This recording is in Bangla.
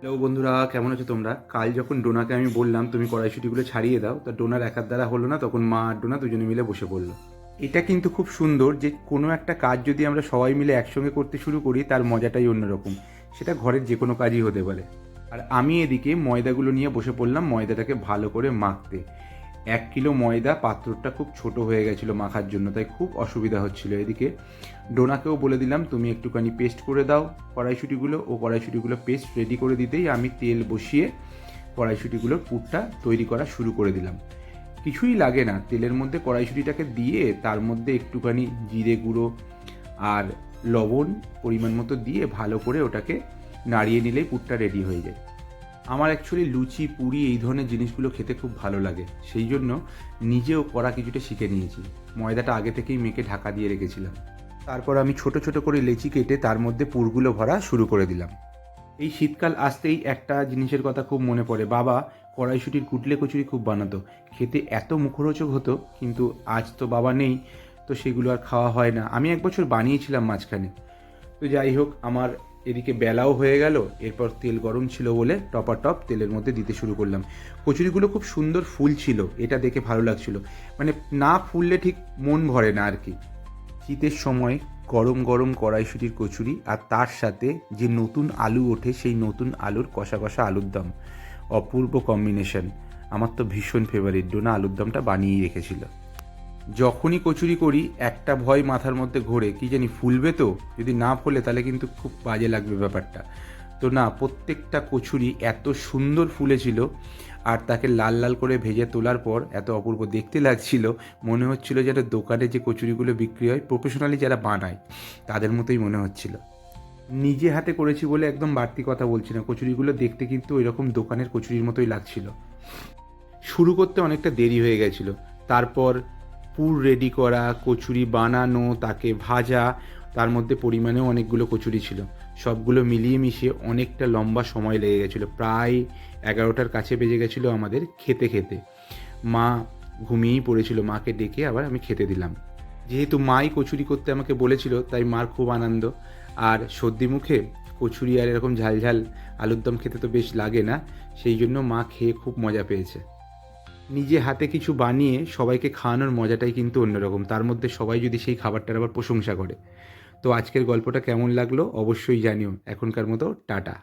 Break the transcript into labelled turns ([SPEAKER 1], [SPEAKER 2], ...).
[SPEAKER 1] হ্যালো বন্ধুরা, কেমন আছো তোমরা? কাল যখন ডোনাকে আমি বললাম, তুমি কড়াইশুটিগুলো ছাড়িয়ে দাও, তা ডোনার একার দ্বারা হলো না, তখন মা আর ডোনা দুজনে মিলে বসে পড়ল। এটা কিন্তু খুব সুন্দর যে কোনো একটা কাজ যদি আমরা সবাই মিলে একসঙ্গে করতে শুরু করি, তার মজাটাই অন্যরকম। সেটা ঘরের যে কোনো কাজই হতে পারে। আর আমি এদিকে ময়দাগুলো নিয়ে বসে পড়লাম ময়দাটাকে ভালো করে মাখতে। এক কিলো ময়দা পাত্রটা খুব ছোট হয়ে গেছিল মাখার জন্য, তাই খুব অসুবিধা হচ্ছিল এদিকে। ডোনাকেও বলে দিলাম, তুমি একটুখানি পেস্ট করে দাও কড়াইশুটিগুলো। ও কড়াইশুটিগুলো পেস্ট রেডি করে দিতেই আমি তেল বসিয়ে কড়াইশুটিগুলোর পুরটা তৈরি করা শুরু করে দিলাম। কিছুই লাগে না, তেলের মধ্যে কড়াইশুটিটাকে দিয়ে তার মধ্যে একটুখানি জিরে গুঁড়ো আর লবণ পরিমাণ মতো দিয়ে ভালো করে ওটাকে নাড়িয়ে নিলেই পুরটা রেডি হয়ে যায়। আমার অ্যাকচুয়ালি লুচি, পুরি এই ধরনের জিনিসগুলো খেতে খুব ভালো লাগে। সেই জন্য নিজেও করা কিছুটা শিখে নিয়েছি। ময়দাটা আগে থেকেই মেখে ঢাকা দিয়ে রেখেছিলাম। তারপর আমি ছোট ছোট করে লেচি কেটে তার মধ্যে পুরগুলো ভরা শুরু করে দিলাম। এই শীতকাল আসতেই একটা জিনিসের কথা খুব মনে পড়ে। বাবা, কড়াইশুটির কুটলে কচুরি খুব বানাতো। খেতে এত মুখরোচক হতো, কিন্তু আজ তো বাবা নেই, তো সেগুলো আর খাওয়া হয় না। আমি এক বছর বানিয়েছিলাম মাঝখানে। তো যাই হোক, আমার এদিকে বেলাও হয়ে গেল, এরপর তেল গরম ছিল বলে টপার টপ তেলের মধ্যে দিতে শুরু করলাম। কচুরিগুলো খুব সুন্দর ফুল ছিল, এটা দেখে ভালো লাগছিল। মানে না ফুললে ঠিক মন ভরে না আর কি। শীতের সময় গরম গরম কড়াইশুটির কচুরি আর তার সাথে যে নতুন আলু ওঠে, সেই নতুন আলুর কষা কষা আলুর দম। অপূর্ব কম্বিনেশন আমার তো ভীষণ ফেভারিট ডোনা আলুর দমটা বানিয়েই রেখেছিল। যখনই কচুরি করি, একটা ভয় মাথার মধ্যে ঘোরে, কি জানি ফুলবে তো? যদি না ফোলে, তাহলে কিন্তু খুব বাজে লাগবে ব্যাপারটা। তো না, প্রত্যেকটা কচুরি এত সুন্দর ফুলেছিল, আর তাকে লাল লাল করে ভেজে তোলার পর এত অপূর্ব দেখতে লাগছিল, মনে হচ্ছিল যেন দোকানে যে কচুরিগুলো বিক্রি হয় প্রফেশনালি যারা বানায়, তাদের মতোই মনে হচ্ছিল। নিজে হাতে করেছি বলে একদম বাড়তি কথা বলছি না, কচুরিগুলো দেখতে কিন্তু ওই রকম দোকানের কচুরির মতোই লাগছিল। শুরু করতে অনেকটা দেরি হয়ে গেছিল, তারপর পুর রেডি করা, কচুরি বানানো, তাকে ভাজা, তার মধ্যে পরিমাণেও অনেকগুলো কচুরি ছিল। সবগুলো মিলিয়ে মিশিয়ে অনেকটা লম্বা সময় লেগে গেছিল। প্রায় এগারোটার কাছে বেজে গেছিল আমাদের খেতে খেতে। মা ঘুমিয়েই পড়েছিল। মাকে ডেকে আবার আমি খেতে দিলাম। যেহেতু মাই কচুরি করতে আমাকে বলেছিল, তাই মার খুব আনন্দ। আর সর্দি মুখে কচুরি আর এরকম ঝালঝাল আলুর দম খেতে তো বেশ লাগে না, সেই জন্য মা খেয়ে খুব মজা পেয়েছে। নিজে হাতে কিছু বানিয়ে সবাইকে খাওয়ানোর মজাটাই কিন্তু অন্যরকম। তার মধ্যে সবাই যদি সেই খাবারটার আবার প্রশংসা করে। তো আজকের গল্পটা কেমন লাগল অবশ্যই জানিও। এখনকার মতো টাটা।